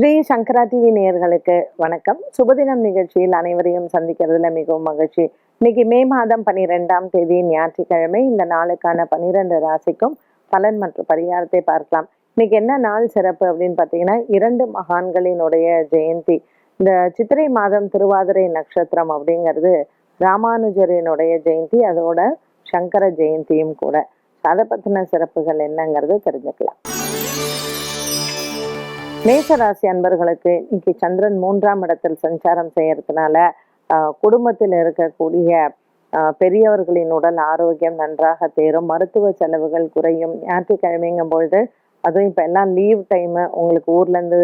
ஸ்ரீ சங்கரா TV நேயர்களுக்கு வணக்கம். சுபதினம் நிகழ்ச்சியில் அனைவரையும் சந்திக்கிறதுல மிகவும் மகிழ்ச்சி. இன்னைக்கு மே மாதம் பனிரெண்டாம் தேதி ஞாயிற்றுக்கிழமை. இந்த நாளுக்கான பனிரெண்டு ராசிக்கும் பலன் மற்றும் பரிகாரத்தை பார்க்கலாம். இன்னைக்கு என்ன நாள் சிறப்பு அப்படின்னு பார்த்தீங்கன்னா இரண்டு மகான்களினுடைய ஜெயந்தி. இந்த சித்திரை மாதம் திருவாதிரை நட்சத்திரம் அப்படிங்கிறது ராமானுஜரினுடைய ஜெயந்தி அதோட சங்கர ஜெயந்தியும் கூட. அதை பற்றின சிறப்புகள் என்னங்கிறது தெரிஞ்சுக்கலாம். மேசராசி அன்பர்களுக்கு இன்னைக்கு சந்திரன் மூன்றாம் இடத்தில் சஞ்சாரம் செய்யறதுனால ஆஹ், குடும்பத்தில் இருக்கக்கூடிய ஆஹ், பெரியவர்களின் உடல் ஆரோக்கியம் நன்றாக தேரும். மருத்துவ செலவுகள் குறையும். ஞாயிற்றுக்கிழமைங்கும் பொழுது அதுவும் இப்போ எல்லாம் லீவ் டைமு உங்களுக்கு ஊர்லேருந்து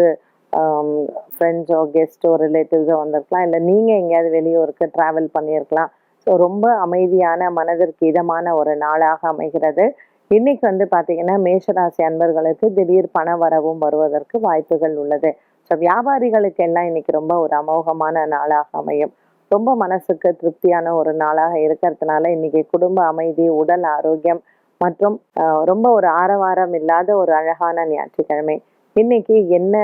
ஃப்ரெண்ட்ஸோ கெஸ்ட்டோ ரிலேட்டிவ்ஸோ வந்திருக்கலாம். இல்லை நீங்கள் எங்கேயாவது வெளியூருக்கு ட்ராவல் பண்ணியிருக்கலாம். ஸோ ரொம்ப அமைதியான மனதிற்கு இதமான ஒரு நாளாக அமைகிறது. இன்னைக்கு வந்து பார்த்தீங்கன்னா மேஷராசி அன்பர்களுக்கு திடீர் பண வரவும் வருவதற்கு வாய்ப்புகள் உள்ளது. ஸோ வியாபாரிகளுக்கு எல்லாம் இன்னைக்கு ரொம்ப ஒரு அமோகமான நாளாக அமையும். ரொம்ப மனசுக்கு திருப்தியான ஒரு நாளாக இருக்கிறதுனால இன்னைக்கு குடும்ப அமைதி உடல் ஆரோக்கியம் மற்றும் ஆஹ், ரொம்ப ஒரு ஆரவாரம் இல்லாத ஒரு அழகான ஞாயிற்றுக்கிழமை. இன்னைக்கு என்ன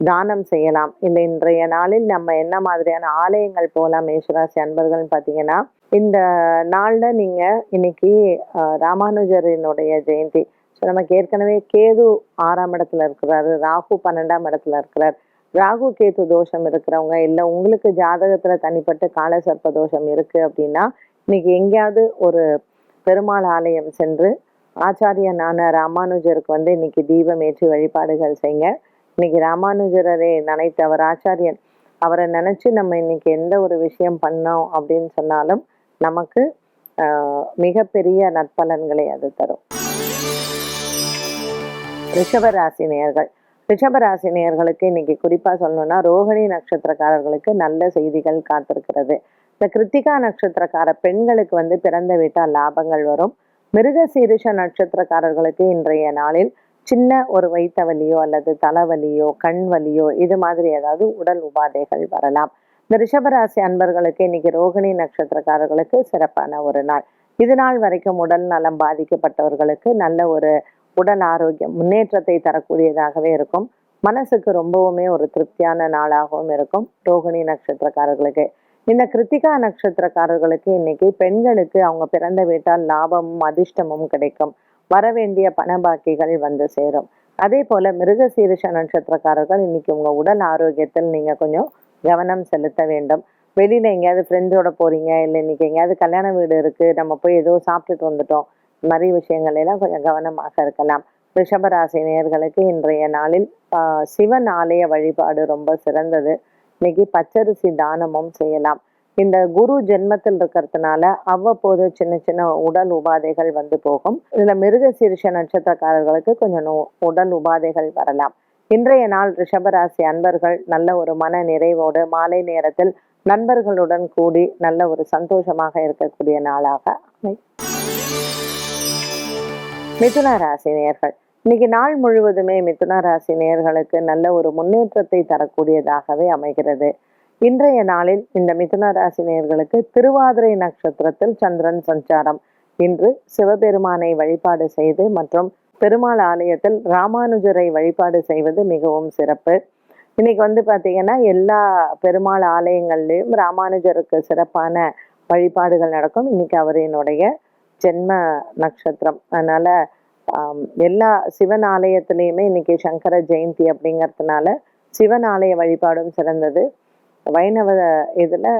தானம் செய்யலாம்? இல்லை இன்றைய நாளில் நம்ம என்ன மாதிரியான ஆலயங்கள் போகலாம் மேஷராசி அன்பர்கள்னு பார்த்தீங்கன்னா இந்த நாள்ல நீங்க இன்னைக்கு ராமானுஜரினுடைய ஜெயந்தி. ஸோ நமக்கு ஏற்கனவே கேது ஆறாம் இடத்துல இருக்கிறாரு ராகு பன்னெண்டாம் இடத்துல இருக்கிறார். ராகு கேது தோஷம் இருக்கிறவங்க இல்லை உங்களுக்கு ஜாதகத்துல தனிப்பட்ட காலசர்ப்ப தோஷம் இருக்கு அப்படின்னா இன்னைக்கு எங்கேயாவது ஒரு பெருமாள் ஆலயம் சென்று ஆச்சாரியனான ராமானுஜருக்கு வந்து இன்னைக்கு தீபம் ஏற்றி வழிபாடுகள் செய்யுங்க இன்னைக்கு ராமானுஜரரை நினைத்தவர் ஆச்சாரியன். அவரை நினைச்சு நம்ம இன்னைக்கு எந்த ஒரு விஷயம் பண்ணோம் அப்படின்னு சொன்னாலும் நமக்கு மிகப்பெரிய நற்பலன்களை அது தரும். ரிஷபராசி நேயர்கள் ரிஷபராசி இன்னைக்கு குறிப்பா சொல்லணும்னா ரோகிணி நட்சத்திரக்காரர்களுக்கு நல்ல செய்திகள் காத்திருக்கிறது. இந்த கிருத்திகா நட்சத்திரக்கார பெண்களுக்கு வந்து பிறந்த வீட்டால் லாபங்கள் வரும். மிருக சீரிஷ நட்சத்திரக்காரர்களுக்கு இன்றைய நாளில் சின்ன ஒரு வயிற்று வலியோ அல்லது தலைவலியோ கண் வலியோ இது மாதிரி ஏதாவது உடல் உபாதைகள் வரலாம். இந்த ரிஷபராசி அன்பர்களுக்கு இன்னைக்கு ரோகிணி நட்சத்திரக்காரர்களுக்கு சிறப்பான ஒரு நாள். இது நாள் வரைக்கும் உடல் நலம் பாதிக்கப்பட்டவர்களுக்கு நல்ல ஒரு உடல் ஆரோக்கியம் முன்னேற்றத்தை தரக்கூடியதாகவே இருக்கும். மனசுக்கு ரொம்பவுமே ஒரு திருப்தியான நாளாகவும் இருக்கும் ரோகிணி நட்சத்திரக்காரர்களுக்கு. இந்த கிருத்திகா நட்சத்திரக்காரர்களுக்கு இன்னைக்கு பெண்களுக்கு அவங்க பிறந்த வீட்டால் லாபமும் அதிர்ஷ்டமும் கிடைக்கும். வரவேண்டிய பண பாக்கிகள் வந்து சேரும். அதே போல மிருகசீரிஷ நட்சத்திரக்காரர்கள் இன்னைக்கு உங்க உடல் ஆரோக்கியத்தில் நீங்க கொஞ்சம் கவனம் செலுத்த வேண்டும். வெளியில எங்கேயாவது ஃப்ரெண்ட்ஸோட போறீங்க இல்லை இன்னைக்கு எங்கேயாவது கல்யாண வீடு இருக்கு நம்ம போய் ஏதோ சாப்பிட்டுட்டு வந்துட்டோம். இந்த மாதிரி விஷயங்கள் எல்லாம் கொஞ்சம் கவனமாக இருக்கலாம். ரிஷபராசி நேர்களுக்கு இன்றைய நாளில் ஆஹ், சிவன் ஆலய வழிபாடு ரொம்ப சிறந்தது. இன்னைக்கு பச்சரிசி தானமும் செய்யலாம். இந்த குரு ஜென்மத்தில் இருக்கிறதுனால அவ்வப்போது சின்ன சின்ன உடல் உபாதைகள் வந்து போகும். இதில் மிருகசீரிஷ நட்சத்திரக்காரர்களுக்கு கொஞ்சம் நோ- உடல் உபாதைகள் வரலாம். இன்றைய நாள் ரிஷபராசி அன்பர்கள் நல்ல ஒரு மன நிறைவோடு மாலை நேரத்தில் நண்பர்களுடன் கூடி நல்ல ஒரு சந்தோஷமாக இருக்கக்கூடிய நாளாக மிதுன ராசி நேர்கள் இன்னைக்கு நாள் முழுவதுமே மிதுன ராசி நேயர்களுக்கு நல்ல ஒரு முன்னேற்றத்தை தரக்கூடியதாகவே அமைகிறது. இன்றைய நாளில் இந்த மிதுன ராசி நேர்களுக்கு திருவாதிரை நட்சத்திரத்தில் சந்திரன் சஞ்சாரம். இன்று சிவபெருமானை வழிபாடு செய்து மற்றும் பெருமாள் ஆலயத்தில் ராமானுஜரை வழிபாடு செய்வது மிகவும் சிறப்பு. இன்னைக்கு வந்து பார்த்தீங்கன்னா எல்லா பெருமாள் ஆலயங்கள்லேயும் ராமானுஜருக்கு சிறப்பான வழிபாடுகள் நடக்கும். இன்னைக்கு அவரினுடைய ஜென்ம நட்சத்திரம். அதனால எல்லா சிவன் ஆலயத்திலையுமே இன்னைக்கு சங்கர ஜெயந்தி அப்படிங்கிறதுனால சிவன் ஆலய வழிபாடும் சிறந்தது. வைணவ இதில்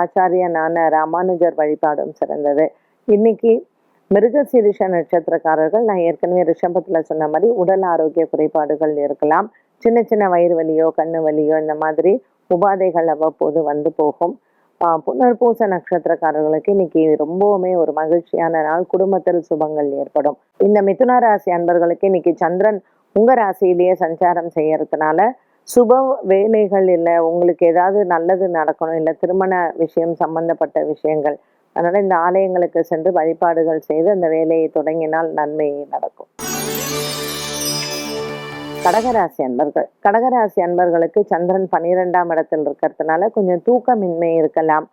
ஆச்சாரியனான ராமானுஜர் வழிபாடும் சிறந்தது. இன்னைக்கு மிருகசீரிஷ நட்சத்திரக்காரர்கள் நான் ஏற்கனவே ரிஷபத்தில் சொன்ன மாதிரி உடல் ஆரோக்கிய குறைபாடுகள் இருக்கலாம். சின்ன சின்ன வயிறு வலியோ கண்ணு வலியோ இந்த மாதிரி உபாதைகள் அவ்வப்போது வந்து போகும். ஆஹ் புனர்பூச நட்சத்திரக்காரர்களுக்கு இன்னைக்கு ரொம்பவுமே ஒரு மகிழ்ச்சியான நாள். குடும்பத்தில் சுபங்கள் ஏற்படும். இந்த மிதுன ராசி அன்பர்களுக்கு இன்னைக்கு சந்திரன் உங்க ராசியிலேயே சஞ்சாரம் செய்யறதுனால சுப வேலைகள் இல்லை உங்களுக்கு ஏதாவது நல்லது நடக்கணும் இல்லை திருமண விஷயம் சம்பந்தப்பட்ட விஷயங்கள் அதனால இந்த ஆலயங்களுக்கு சென்று வழிபாடுகள் செய்து அந்த வேலையை தொடங்கினால் நன்மை நடக்கும். கடகராசி அன்பர்கள். கடகராசி அன்பர்களுக்கு சந்திரன் பன்னிரெண்டாம் இடத்தில் இருக்கிறதுனால கொஞ்சம் தூக்கமின்மை இருக்கலாம்.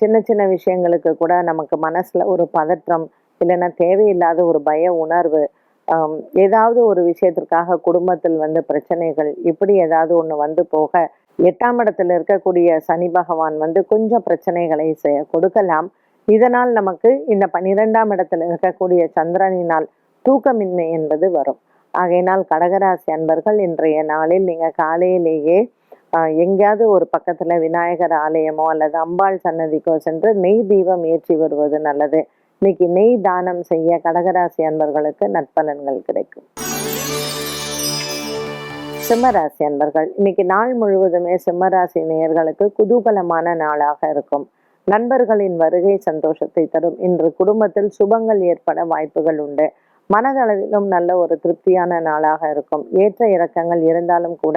சின்ன சின்ன விஷயங்களுக்கு கூட நமக்கு மனசுல ஒரு பதற்றம் இல்லைன்னா தேவையில்லாத ஒரு பய உணர்வு ஏதாவது ஒரு விஷயத்திற்காக குடும்பத்தில் வந்து பிரச்சனைகள் இப்படி ஏதாவது ஒண்ணு வந்து போக எட்டாம் இடத்துல இருக்கக்கூடிய சனி பகவான் வந்து கொஞ்சம் பிரச்சனைகளை கொடுக்கலாம். இதனால் நமக்கு இந்த பன்னிரெண்டாம் இடத்துல இருக்கக்கூடிய சந்திரனினால் தூக்கமின்மை என்பது வரும். ஆகையினால் கடகராசி அன்பர்கள் இன்றைய நாளில் நீங்க காலையிலேயே ஆஹ், எங்கேயாவது ஒரு பக்கத்துல விநாயகர் ஆலயமோ அல்லது அம்பாள் சன்னதிக்கோ சென்று நெய் தீபம் ஏற்றி வருவது நல்லது. இன்னைக்கு நெய் தானம் செய்ய கடகராசி அன்பர்களுக்கு நற்பலன்கள் கிடைக்கும். சிம்மராசி அன்பர்கள் இன்னைக்கு நாள் முழுவதுமே சிம்மராசி நேயர்களுக்கு குதூகலமான நாளாக இருக்கும். நண்பர்களின் வருகை சந்தோஷத்தை தரும். இன்று குடும்பத்தில் சுபங்கள் ஏற்பட வாய்ப்புகள் உண்டு. மனதளவிலும் நல்ல ஒரு திருப்தியான நாளாக இருக்கும். ஏற்ற இறக்கங்கள் இருந்தாலும் கூட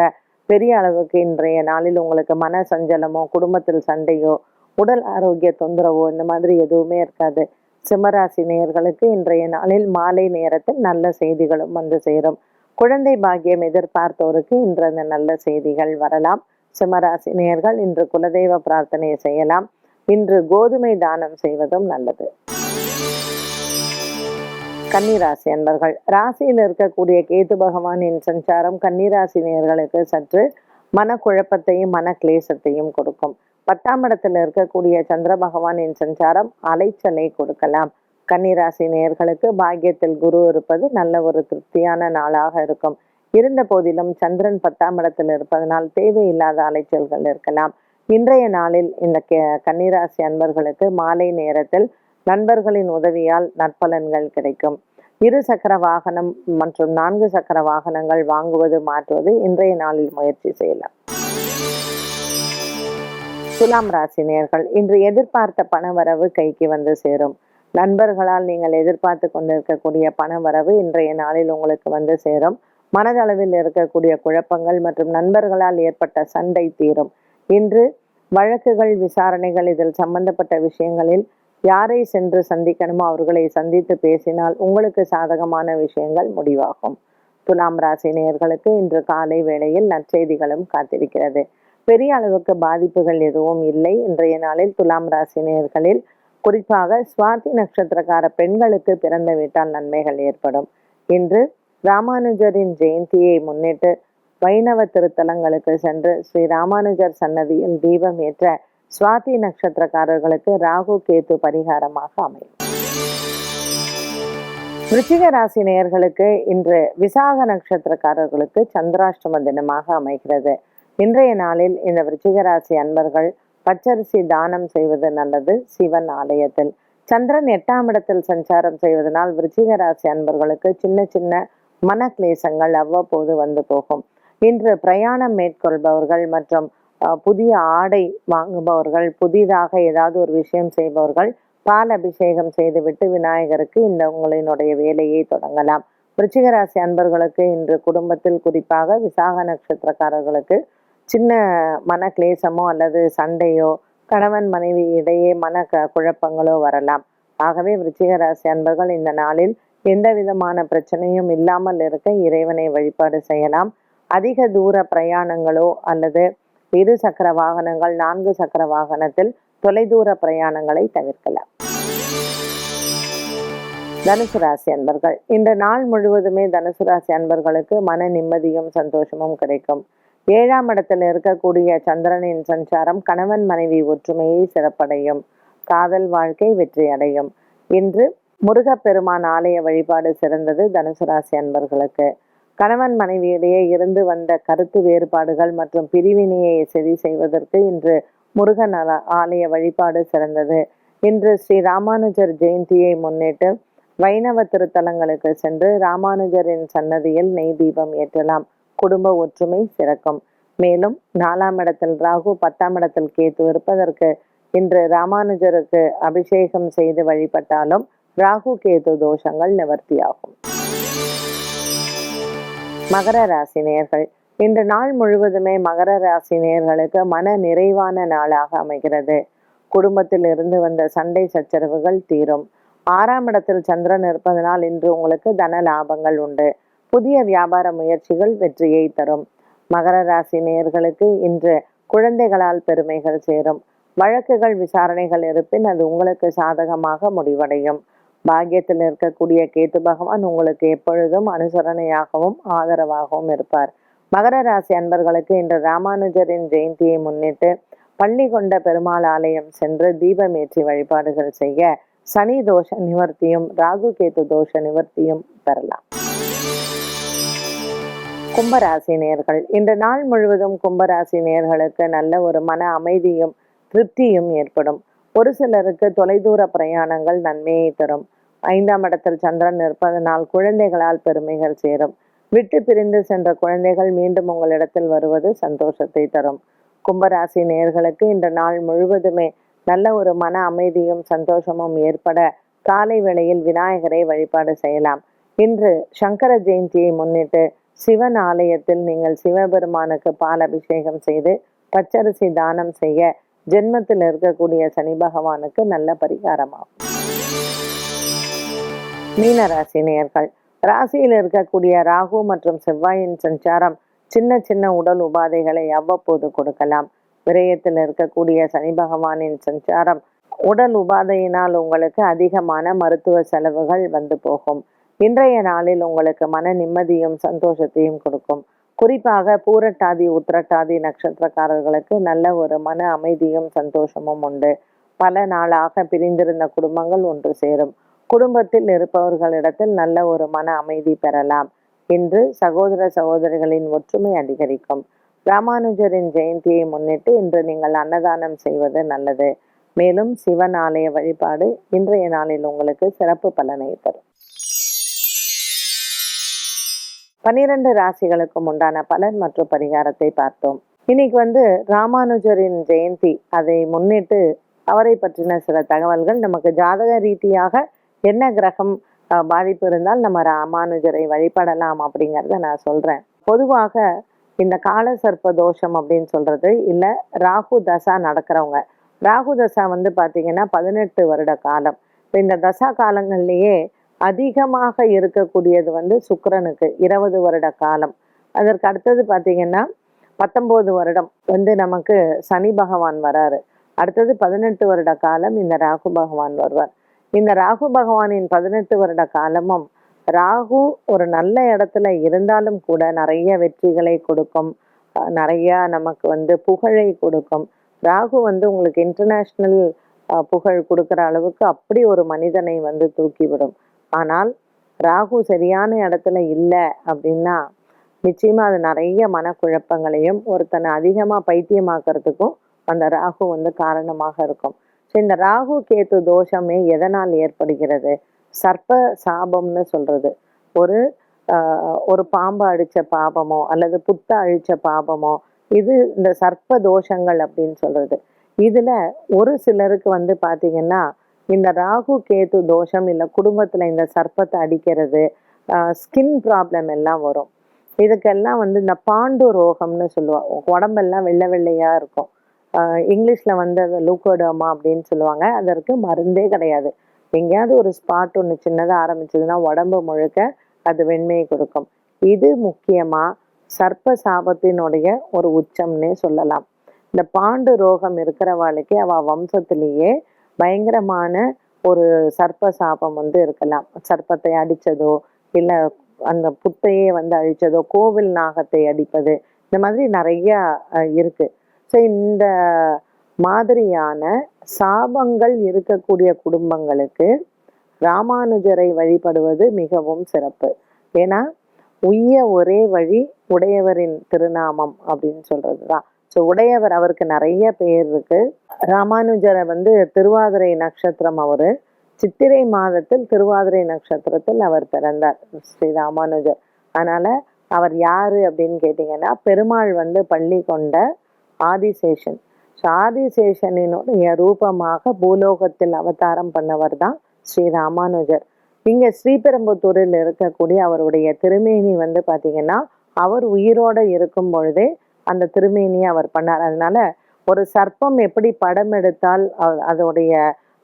பெரிய அளவுக்கு இன்றைய நாளில் உங்களுக்கு மன சஞ்சலமோ குடும்பத்தில் சண்டையோ உடல் ஆரோக்கிய தொந்தரவோ இந்த மாதிரி எதுவுமே இருக்காது. சிம்மராசி நேயர்களுக்கு இன்றைய நாளில் மாலை நேரத்தில் நல்ல செய்திகளும் வந்து சேரும். குழந்தை பாக்கியம் எதிர்பார்த்தோருக்கு இன்று அந்த நல்ல செய்திகள் வரலாம். சிம்மராசி நேயர்கள் இன்று குலதெய்வ பிரார்த்தனை செய்யலாம். இன்று கோதுமை தானம் செய்வதும் நல்லது. கன்னிராசி அன்பர்கள் ராசியில் இருக்கக்கூடிய கேது பகவானின் சஞ்சாரம் கன்னிராசி நேர்களுக்கு சற்று மனக்குழப்பத்தையும் மன கிளேசத்தையும் கொடுக்கும். பத்தாம் இடத்துல இருக்கக்கூடிய சந்திர பகவானின் சஞ்சாரம் அலைச்சலை கொடுக்கலாம். கன்னிராசி நேயர்களுக்கு பாக்கியத்தில் குரு இருப்பது நல்ல ஒரு திருப்தியான நாளாக இருக்கும். இருந்த போதிலும் சந்திரன் பத்தாம் இடத்தில் இருப்பதனால் தேவையில்லாத அலைச்சல்கள் இருக்கலாம். இன்றைய நாளில் இந்த கன்னிராசி அன்பர்களுக்கு மாலை நேரத்தில் நண்பர்களின் உதவியால் நற்பலன்கள் கிடைக்கும். இரு சக்கர வாகனம் மற்றும் நான்கு சக்கர வாகனங்கள் வாங்குவது மாற்றுவது இன்றைய நாளில் முயற்சி செய்யலாம். துலாம் ராசி நேர்கள் இன்று எதிர்பார்த்த பணவரவு கைக்கு வந்து சேரும். நண்பர்களால் நீங்கள் எதிர்பார்த்து கொண்டிருக்கக்கூடிய பணவரவு இன்றைய நாளில் உங்களுக்கு வந்து சேரும். மனதளவில் இருக்கக்கூடிய குழப்பங்கள் மற்றும் நண்பர்களால் ஏற்பட்ட சண்டை தீரும். இன்று வழக்குகள் விசாரணைகள் இதில் சம்பந்தப்பட்ட விஷயங்களில் யாரை சென்று சந்திக்கணுமோ அவர்களை சந்தித்து பேசினால் உங்களுக்கு சாதகமான விஷயங்கள் முடிவாகும். துலாம் ராசி நேயர்களுக்கு இன்று காலை வேளையில் நற்செய்திகளும் காத்திருக்கிறது. பெரிய அளவுக்கு பாதிப்புகள் எதுவும் இல்லை. இன்றைய நாளில் துலாம் ராசி நேயர்களில் குறிப்பாக சுவாதி நட்சத்திரக்கார பெண்களுக்கு பிறந்த வீட்டால் நன்மைகள் ஏற்படும். இன்று ராமானுஜரின் ஜெயந்தியை முன்னிட்டு வைணவ திருத்தலங்களுக்கு சென்று ஸ்ரீ ராமானுஜர் சன்னதியில் தீபம் ஏற்ற சுவாதி நட்சத்திரக்காரர்களுக்கு ராகு கேத்து பரிகாரமாக அமையும். விருச்சிக ராசி நேயர்களுக்கு இன்று விசாக நட்சத்திரக்காரர்களுக்கு சந்திராஷ்டம தினமாக அமைகிறது. இன்றைய நாளில் இந்த விருச்சிக ராசி அன்பர்கள் பச்சரிசி தானம் செய்வது நல்லது சிவன் ஆலயத்தில். சந்திரன் எட்டாம் இடத்தில் சஞ்சாரம் செய்வதனால் விருச்சிக ராசி அன்பர்களுக்கு சின்ன சின்ன மன கிளேசங்கள் அவ்வப்போது வந்து போகும். இன்று பிரயாணம் மேற்கொள்பவர்கள் மற்றும் புதிய ஆடை வாங்குபவர்கள் புதிதாக ஏதாவது ஒரு விஷயம் செய்பவர்கள் பால் அபிஷேகம் செய்துவிட்டு விநாயகருக்கு இந்த உங்களினுடைய வேலையை தொடங்கலாம். விருச்சிக ராசி அன்பர்களுக்கு இன்று குடும்பத்தில் குறிப்பாக விசாக நட்சத்திரக்காரர்களுக்கு சின்ன மன கிளேசமோ அல்லது சண்டையோ கணவன் மனைவி இடையே மன க- குழப்பங்களோ வரலாம். ஆகவே விருச்சிக ராசி அன்பர்கள் இந்த நாளில் எந்த விதமான பிரச்சனையும் இல்லாமல் இருக்க இறைவனை வழிபாடு செய்யலாம். அதிக தூர பிரயாணங்களோ அல்லது இரு சக்கர வாகனங்கள் நான்கு சக்கர வாகனத்தில் தொலைதூர பிரயாணங்களை தவிர்க்கலாம். தனுசு ராசி அன்பர்கள் இந்த நாள் முழுவதுமே தனுசு ராசி அன்பர்களுக்கு மன நிம்மதியும் சந்தோஷமும் கிடைக்கும். ஏழாம் இடத்தில் இருக்கக்கூடிய சந்திரனின் சஞ்சாரம் கணவன் மனைவி ஒற்றுமையை சிறப்படையும். காதல் வாழ்க்கை வெற்றி அடையும். இன்று முருகப்பெருமான் ஆலய வழிபாடு சிறந்தது தனுசு ராசி அன்பர்களுக்கு. கணவன் மனைவியிடையே இருந்து வந்த கருத்து வேறுபாடுகள் மற்றும் பிரிவினையை சரி செய்வதற்கு இன்று முருகன் ஆலய வழிபாடு சிறந்தது. இன்று ஸ்ரீ ராமானுஜர் ஜெயந்தியை முன்னிட்டு வைணவ திருத்தலங்களுக்கு சென்று ராமானுஜரின் சன்னதியில் நெய் தீபம் ஏற்றலாம். குடும்ப ஒற்றுமை சிறக்கும். மேலும் நாலாம் இடத்தில் ராகு பத்தாம் இடத்தில் கேத்து இருப்பதற்கு இன்று ராமானுஜருக்கு அபிஷேகம் செய்து வழிபட்டாலும் ராகு கேது தோஷங்கள் நிவர்த்தியாகும். மகர ராசி நேர்கள். இன்று நாள் முழுவதுமே மகர ராசி நேர்களுக்கு மன நிறைவான நாளாக அமைகிறது. குடும்பத்தில் இருந்து வந்த சண்டை சச்சரவுகள் தீரும். ஆறாம் இடத்தில் சந்திரன் இருப்பதனால் இன்று உங்களுக்கு தன லாபங்கள் உண்டு. புதிய வியாபார முயற்சிகள் வெற்றியை தரும். மகர ராசி நேர்களுக்கு இன்று குழந்தைகளால் பெருமைகள் சேரும். வழக்குகள் விசாரணைகள் இருப்பின் அது உங்களுக்கு சாதகமாக முடிவடையும். பாக்கியத்தில் இருக்கக்கூடிய கேத்து பகவான் உங்களுக்கு எப்பொழுதும் அனுசரணையாகவும் ஆதரவாகவும் இருப்பார். மகர ராசி அன்பர்களுக்கு இன்று ராமானுஜரின் ஜெயந்தியை முன்னிட்டு பள்ளி கொண்ட பெருமாள் ஆலயம் சென்று தீபமேற்றி வழிபாடுகள் செய்ய சனி தோஷ நிவர்த்தியும் ராகு கேத்து தோஷ நிவர்த்தியும் பெறலாம். கும்பராசி நேர்கள். இன்று நாள் முழுவதும் கும்பராசி நேர்களுக்கு நல்ல ஒரு மன அமைதியும் திருப்தியும் ஏற்படும். ஒரு சிலருக்கு தொலைதூர பிரயாணங்கள் நன்மையை தரும். ஐந்தாம் இடத்தில் சந்திரன் இருப்பதனால் குழந்தைகளால் பெருமைகள் சேரும். விட்டு பிரிந்து சென்ற குழந்தைகள் மீண்டும் உங்களிடத்தில் வருவது சந்தோஷத்தை தரும். கும்பராசி நேர்களுக்கு இந்த நாள் முழுவதுமே நல்ல ஒரு மன அமைதியும் சந்தோஷமும் ஏற்பட காலை வேளையில் விநாயகரை வழிபாடு செய்யலாம். இன்று சங்கர ஜெயந்தியை முன்னிட்டு சிவன் ஆலயத்தில் நீங்கள் சிவபெருமானுக்கு பால் அபிஷேகம் செய்து பச்சரிசி தானம் செய்ய ஜென்மத்தில் இருக்கக்கூடிய சனி பகவானுக்கு நல்ல பரிகாரமாகும். மீன ராசி ராசியில் இருக்கக்கூடிய ராகு மற்றும் செவ்வாயின் சஞ்சாரம் சின்ன சின்ன உடல் உபாதைகளை அவ்வப்போது கொடுக்கலாம். விரயத்தில் இருக்கக்கூடிய சனி பகவானின் சஞ்சாரம் உடல் உபாதையினால் உங்களுக்கு அதிகமான மருத்துவ செலவுகள் வந்து போகும். இன்றைய நாளில் உங்களுக்கு மன நிம்மதியும் சந்தோஷத்தையும் கொடுக்கும். குறிப்பாக பூரட்டாதி உத்திரட்டாதி நட்சத்திரக்காரர்களுக்கு நல்ல ஒரு மன அமைதியும் சந்தோஷமும் உண்டு. பல நாளாக பிரிந்திருந்த குடும்பங்கள் ஒன்று சேரும். குடும்பத்தில் இருப்பவர்களிடத்தில் நல்ல ஒரு மன அமைதி பெறலாம். இன்று சகோதர சகோதரிகளின் ஒற்றுமை அதிகரிக்கும். ராமானுஜரின் ஜெயந்தியை முன்னிட்டு இன்று நீங்கள் அன்னதானம் செய்வது நல்லது. மேலும் சிவன் ஆலய வழிபாடு இன்றைய நாளில் உங்களுக்கு சிறப்பு பலனை தரும். பனிரெண்டு ராசிகளுக்கும் உண்டான பலன் மற்றும் பரிகாரத்தை பார்த்தோம். இன்னைக்கு வந்து ராமானுஜரின் ஜெயந்தி. அதை முன்னிட்டு அவரை பற்றின சில தகவல்கள் நமக்கு ஜாதக ரீதியாக என்ன கிரகம் பாதிப்பு இருந்தால் நம்ம ராமானுஜரை வழிபடலாம் அப்படிங்கிறத நான் சொல்றேன். பொதுவாக இந்த கால சர்ப்ப தோஷம் அப்படின்னு சொல்றது இல்ல ராகு தசா நடக்கிறவங்க. ராகு தசா வந்து பாத்தீங்கன்னா பதினெட்டு வருட காலம். இப்போ இந்த தசா காலங்கள்லயே அதிகமாக இருக்கக்கூடியது வந்து சுக்கரனுக்கு இருபது வருட காலம். அதற்கு அடுத்தது பாத்தீங்கன்னா பத்தொன்பது வருடம் வந்து நமக்கு சனி பகவான் வராரு. அடுத்தது பதினெட்டு வருட காலம் இந்த ராகு பகவான் வருவார். இந்த ராகு பகவானின் பதினெட்டு வருட காலமும் ராகு ஒரு நல்ல இடத்துல இருந்தாலும் கூட நிறைய வெற்றிகளை கொடுக்கும். நிறைய நமக்கு வந்து புகழை கொடுக்கும். ராகு வந்து உங்களுக்கு இன்டர்நேஷ்னல் புகழ் கொடுக்குற அளவுக்கு அப்படி ஒரு மனிதனை வந்து தூக்கிவிடும். ஆனால் ராகு சரியான இடத்துல இல்லை அப்படின்னா நிச்சயமா அது நிறைய மனக்குழப்பங்களையும் ஒருத்தனை அதிகமா பைத்தியமாக்குறதுக்கும் அந்த ராகு வந்து காரணமாக இருக்கும். இந்த ராகு கேத்து தோஷமே எதனால் ஏற்படுகிறது? சர்ப்ப சாபம்னு சொல்றது. ஒரு ஆஹ், ஒரு பாம்பு அழிச்ச பாபமோ அல்லது புத்த அழிச்ச பாபமோ இது இந்த சர்ப்ப தோஷங்கள் அப்படின்னு சொல்றது. இதுல ஒரு சிலருக்கு வந்து பாத்தீங்கன்னா இந்த ராகு கேத்து தோஷம் இல்லை குடும்பத்துல இந்த சர்ப்பத்தை அடிக்கிறது ஸ்கின் ப்ராப்ளம் எல்லாம் வரும். இதுக்கெல்லாம் வந்து இந்த பாண்டு ரோகம்னு சொல்லுவாள் உடம்பெல்லாம் வெள்ளை வெள்ளையா இருக்கும். இங்கிலீஷ்ல வந்து அது லூக்கோடோமா அப்படின்னு சொல்லுவாங்க. அதற்கு மருந்தே கிடையாது. எங்கேயாவது ஒரு ஸ்பாட் ஒன்று சின்னதாக ஆரம்பிச்சதுன்னா உடம்பு முழுக்க அது வெண்மையை கொடுக்கும். இது முக்கியமா சர்ப்ப சாபத்தினுடைய ஒரு உச்சம்னே சொல்லலாம். இந்த பாண்டு ரோகம் இருக்கிறவாளுக்கு அவள் வம்சத்திலேயே பயங்கரமான ஒரு சர்ப்ப சாபம் வந்து இருக்கலாம். சர்ப்பத்தை அடிச்சதோ இல்லை அந்த புத்தையே வந்து அழிச்சதோ கோவில் நாகத்தை அடிப்பது இந்த மாதிரி நிறையா இருக்குது இருக்கு. ஸோ இந்த மாதிரியான சாபங்கள் இருக்கக்கூடிய குடும்பங்களுக்கு ராமானுஜரை வழிபடுவது மிகவும் சிறப்பு. ஏன்னா உய்ய ஒரே வழி உடையவரின் திருநாமம் அப்படின்னு சொல்றதுதான். ஸோ உடையவர் அவருக்கு நிறைய பேர் இருக்கு. ராமானுஜரை வந்து திருவாதிரை நட்சத்திரம் அவர் சித்திரை மாதத்தில் திருவாதிரை நட்சத்திரத்தில் அவர் பிறந்தார் ஸ்ரீ ராமானுஜர். அதனால அவர் யாரு அப்படின்னு கேட்டிங்கன்னா பெருமாள் வந்து பள்ளி கொண்ட ஆதிசேஷன். ஸோ ஆதிசேஷனினுடைய ரூபமாக பூலோகத்தில் அவதாரம் பண்ணவர் தான் ஸ்ரீ ராமானுஜர். இங்க ஸ்ரீபெரும்புத்தூரில் இருக்கக்கூடிய அவருடைய திருமேனி வந்து பாத்தீங்கன்னா அவர் உயிரோட இருக்கும் பொழுதே அந்த திருமேனியை அவர் பண்ணார். அதனால ஒரு சர்ப்பம் எப்படி படம் எடுத்தால் அதோடைய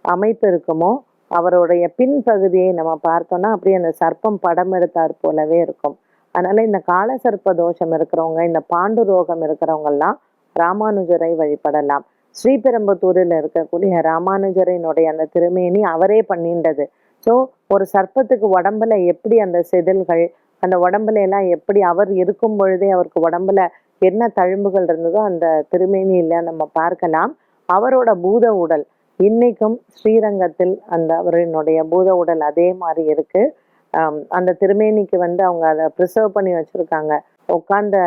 அமைப்பு இருக்குமோ அவருடைய பின்பகுதியை நம்ம பார்த்தோம்னா அப்படியே அந்த சர்ப்பம் படம் எடுத்தார் போலவே இருக்கும். அதனால இந்த கால சர்ப்ப தோஷம் இருக்கிறவங்க இந்த பாண்டு ரோகம் இருக்கிறவங்க எல்லாம் ராமானுஜரை வழிபடலாம். ஸ்ரீபெரும்புத்தூரில் இருக்கக்கூடிய ராமானுஜரினுடைய அந்த திருமேனி அவரே பண்ணிண்டது ஸோ ஒரு சர்ப்பத்துக்கு உடம்புல எப்படி அந்த செதில்கள் அந்த உடம்புல எல்லாம் எப்படி அவர் இருக்கும் பொழுதே அவருக்கு உடம்புல என்ன தழும்புகள் இருந்ததோ அந்த திருமேனியில நம்ம பார்க்கலாம். அவரோட பூத உடல் இன்னைக்கும் ஸ்ரீரங்கத்தில் அந்த அவரினுடைய பூத உடல் அதே மாதிரி இருக்கு. அந்த திருமேனிக்கு வந்து அவங்க அதை ப்ரிசர்வ் பண்ணி வச்சிருக்காங்க. உட்கார்ந்த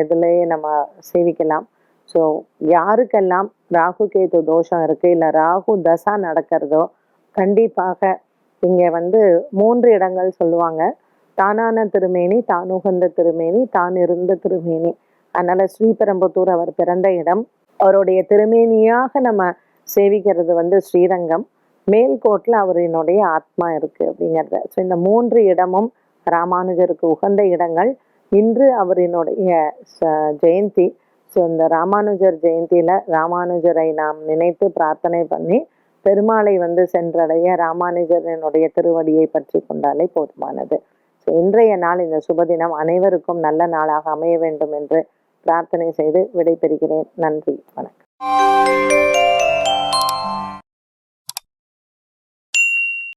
இதுலேயே இதுலயே நம்ம சேவிக்கலாம். ஸோ யாருக்கெல்லாம் ராகு கேது தோஷம் இருக்கு இல்லை ராகு தசா நடக்கிறதோ கண்டிப்பாக இங்கே வந்து மூன்று இடங்கள் சொல்லுவாங்க. தானான திருமேனி தான் உகந்த திருமேனி தான் இருந்த திருமேனி. அதனால் ஸ்ரீபெரும்புத்தூர் அவர் பிறந்த இடம். அவருடைய திருமேனியாக நம்ம சேவிக்கிறது வந்து ஸ்ரீரங்கம். மேல்கோட்டில் அவரினுடைய ஆத்மா இருக்கு அப்படிங்கிறத. ஸோ இந்த மூன்று இடமும் ராமானுஜருக்கு உகந்த இடங்கள். இன்று அவரினுடைய ஜெயந்தி. ஸோ இந்த ராமானுஜர் ஜெயந்தியில் ராமானுஜரை நாம் நினைத்து பிரார்த்தனை பண்ணி பெருமாளை வந்து சென்றடைய ராமானுஜரனுடைய திருவடியை பற்றி கொண்டாலே போதுமானது. ஸோ இன்றைய நாள் இந்த சுபதினம் அனைவருக்கும் நல்ல நாளாக அமைய வேண்டும் என்று பிரார்த்தனை செய்து விடைபெறுகிறேன். நன்றி வணக்கம்.